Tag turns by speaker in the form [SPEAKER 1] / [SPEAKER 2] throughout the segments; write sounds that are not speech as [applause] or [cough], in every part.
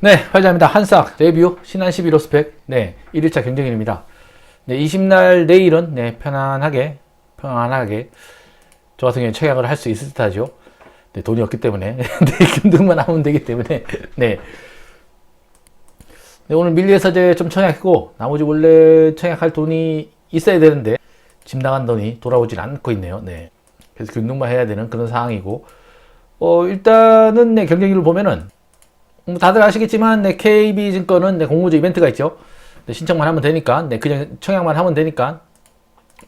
[SPEAKER 1] 네, 회장입니다. 한싹 레뷰 신한 11호 스펙 네 1일차 경쟁일입니다. 네 20날 내일은 네 편안하게 편안하게 저 같은 경우에 청약을 할 수 있을 듯하죠. 네 돈이 없기 때문에 [laughs] 네 금등만 하면 되기 때문에 네. 네 오늘 밀리에서 좀 청약했고 나머지 원래 청약할 돈이 있어야 되는데 집 나간 돈이 돌아오질 않고 있네요. 네. 그래서 균등만 해야 되는 그런 상황이고 어 일단은 네 경쟁률을 보면은 뭐 다들 아시겠지만 네, KB증권은 네, 공모주 이벤트가 있죠. 네, 신청만 하면 되니까 네, 그냥 청약만 하면 되니까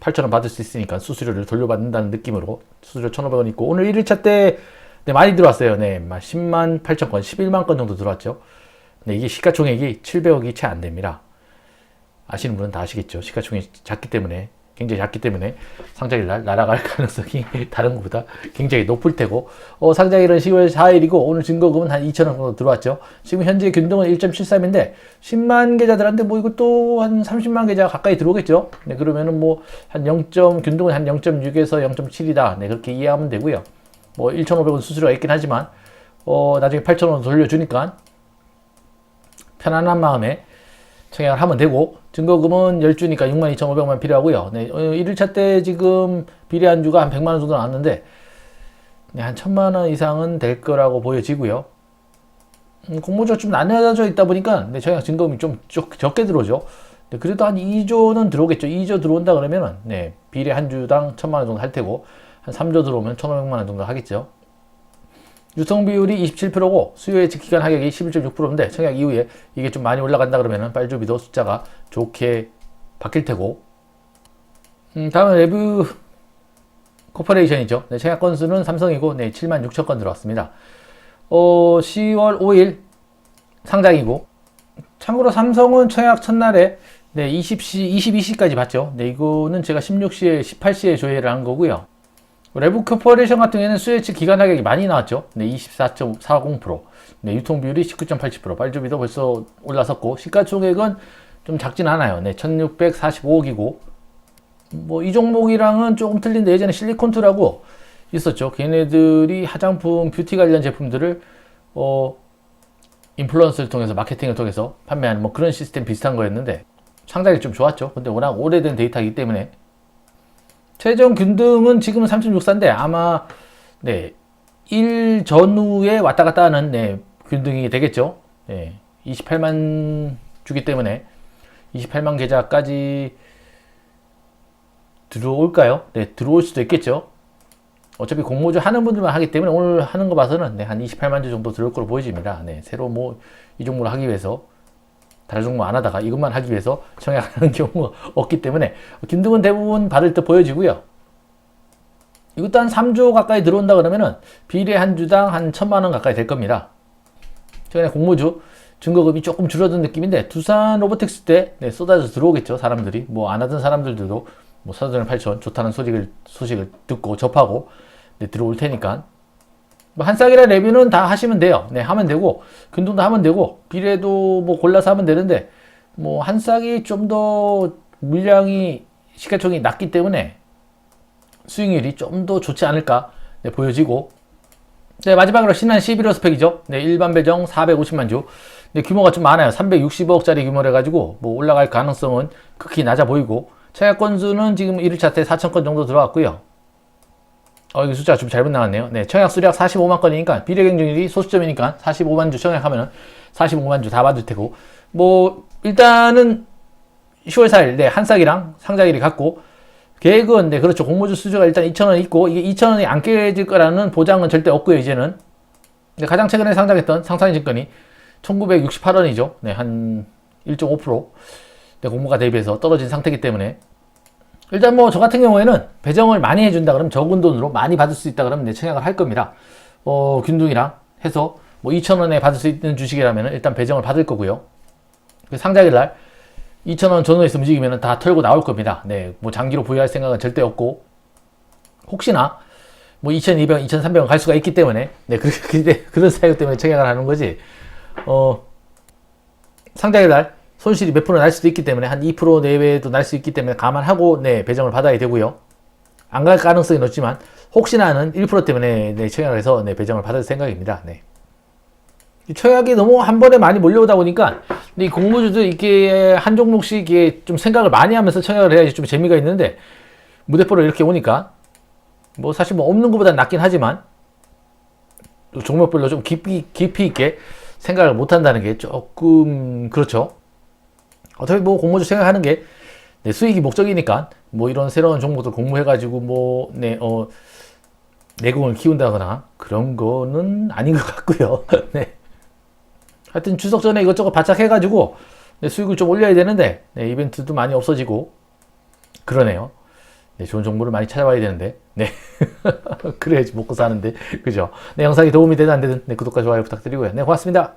[SPEAKER 1] 8,000원 받을 수 있으니까 수수료를 돌려받는다는 느낌으로 수수료 1,500원 있고 오늘 1일차 때 네, 많이 들어왔어요. 네, 10만 8천 건, 11만 건 정도 들어왔죠. 네, 이게 시가총액이 700억이 채 안 됩니다. 아시는 분은 다 아시겠죠. 시가총액이 작기 때문에 굉장히 작기 때문에 상장일 날 날아갈 [laughs] 가능성이 다른 것보다 굉장히 높을 테고 어, 상장일은 10월 4일이고 오늘 증거금은 한 2천 원 정도 들어왔죠. 지금 현재 균등은 1.73인데 10만 계좌들한테 뭐 이것도 한 30만 계좌 가까이 들어오겠죠. 네, 그러면은 뭐 한 0. 균등은 한 0.6에서 0.7이다. 네, 그렇게 이해하면 되고요. 뭐 1,500원 수수료가 있긴 하지만 어, 나중에 8,000원 돌려주니까 편안한 마음에 청약을 하면 되고 증거금은 10주니까 62,500만 필요하고요. 네, 1일차 때 지금 비례 한주가 한 100만 원 정도 나왔는데 네, 한 1000만 원 이상은 될 거라고 보여지고요. 음, 공모주가 좀 나뉘어져 있다 보니까 네, 청약 증거금이 좀 적, 적게 들어오죠. 네, 그래도 한 2조는 들어오겠죠. 2조 들어온다 그러면은 네, 비례 한 주당 1000만 원 정도 할 테고 한 3조 들어오면 1,500만 원 정도 하겠죠. 유통 비율이 27%고 수요 예측 기간 하격이 11.6%인데 청약 이후에 이게 좀 많이 올라간다 그러면은 빨주비도 숫자가 좋게 바뀔 테고 음, 다음은 레뷰 코퍼레이션이죠. 네, 청약 건수는 삼성이고 네, 7만 6천 건 들어왔습니다. 어, 10월 5일 상장이고 참고로 삼성은 청약 첫날에 네, 20시, 22시까지 봤죠. 네, 이거는 제가 16시에, 18시에 조회를 한 거고요. 레브 코퍼레이션 같은 경우에는 수혜치 기간 하격이 많이 나왔죠. 네, 24.40%. 네, 유통 비율이 19.87%. 발주비도 벌써 올라섰고 시가총액은 좀 작진 않아요. 네, 1,645억이고 뭐 이 종목이랑은 조금 틀린데 예전에 실리콘투라고 있었죠. 걔네들이 화장품, 뷰티 관련 제품들을 어 인플루언서를 통해서 마케팅을 통해서 판매하는 뭐 그런 시스템 비슷한 거였는데 상당히 좀 좋았죠. 근데 워낙 오래된 데이터이기 때문에 최종 균등은 지금은 3.64인데 아마 네, 1 전후에 왔다 갔다 하는 네, 균등이 되겠죠. 네, 28만 주기 때문에 28만 계좌까지 들어올까요? 네, 들어올 수도 있겠죠. 어차피 공모주 하는 분들만 하기 때문에 오늘 하는 거 봐서는 네, 한 28만 주 정도 들어올 거로 보여집니다. 네, 새로 뭐 이 종목을 하기 위해서 다른 종목 안 하다가 이것만 하기 위해서 청약하는 [laughs] 경우가 없기 때문에 김등은 대부분 받을 듯 보여지고요. 이것도 한 3조 가까이 들어온다 그러면은 비례 한 주당 한 천만 원 가까이 될 겁니다. 최근에 공모주 증거금이 조금 줄어든 느낌인데 두산 로보틱스 때 네, 쏟아져 들어오겠죠 사람들이 뭐 안 하던 사람들도 뭐 사전 8천 좋다는 소식을 소식을 듣고 접하고 네, 들어올 테니까 뭐 한싹이라 레뷰는 다 하시면 돼요. 네, 하면 되고, 근동도 하면 되고, 비례도 뭐 골라서 하면 되는데, 뭐 한싹이 좀 더 물량이 시가총이 낮기 때문에 수익률이 좀 더 좋지 않을까 네, 보여지고, 네, 마지막으로 신한 11호 스펙이죠. 네, 일반 배정 450만 주. 네, 규모가 좀 많아요. 360억짜리 규모래 가지고 뭐 올라갈 가능성은 극히 낮아 보이고, 청약 건수는 지금 1일차 때 4천 건 정도 들어왔고요. 어, 이거 숫자가 좀 잘못 나왔네요. 네, 청약 수량 45만 건이니까 비례 경쟁률이 소수점이니까 45만 주 청약하면은 45만 주 다 받을 테고 뭐 일단은 10월 4일 네, 한싹이랑 상장일이 같고 계획은 네, 그렇죠. 공모주 수주가 일단 2,000원 있고 이게 2,000원이 안 깨질 거라는 보장은 절대 없고요, 이제는. 네, 가장 최근에 상장했던 상상인증권이 1968원이죠. 네, 한 1.5% 네, 공모가 대비해서 떨어진 상태이기 때문에 일단 뭐 저 같은 경우에는 배정을 많이 해준다 그러면 적은 돈으로 많이 받을 수 있다 그러면 내 청약을 할 겁니다. 어, 균등이랑 해서 뭐 2,000원에 받을 수 있는 주식이라면 일단 배정을 받을 거고요. 그 상장일 날 2,000원 전후에서 움직이면 다 털고 나올 겁니다. 네, 뭐 장기로 보유할 생각은 절대 없고 혹시나 뭐 2,200원, 2,300원 갈 수가 있기 때문에 네, 그, 그, 그런 사유 때문에 청약을 하는 거지. 어, 상장일 날 손실이 몇 프로 날 수도 있기 때문에 한 2% 내외도 날 수 있기 때문에 감안하고 네, 배정을 받아야 되고요. 안 갈 가능성이 높지만 혹시나는 1% 때문에 네, 청약을 해서 네, 배정을 받을 생각입니다. 네. 이 청약이 너무 한 번에 많이 몰려오다 보니까 이 공모주도 이게 한 종목씩 이게 좀 생각을 많이 하면서 청약을 해야지 좀 재미가 있는데 무대포로 이렇게 오니까 뭐 사실 뭐 없는 것보다 낫긴 하지만 또 종목별로 좀 깊이 깊이 있게 생각을 못 한다는 게 조금 그렇죠. 어차피 뭐 공모주 생각하는 게 네, 수익이 목적이니까 뭐 이런 새로운 종목들 공모해가지고 뭐 네, 어, 내공을 키운다거나 그런 거는 아닌 것 같고요. [laughs] 네. 하여튼 추석 전에 이것저것 바짝 해가지고 네, 수익을 좀 올려야 되는데 네, 이벤트도 많이 없어지고 그러네요. 네, 좋은 정보를 많이 찾아와야 되는데 네 [laughs] 그래야지 먹고 사는데 그죠? 네 영상이 도움이 되든 안 되든 네, 구독과 좋아요 부탁드리고요. 네 고맙습니다.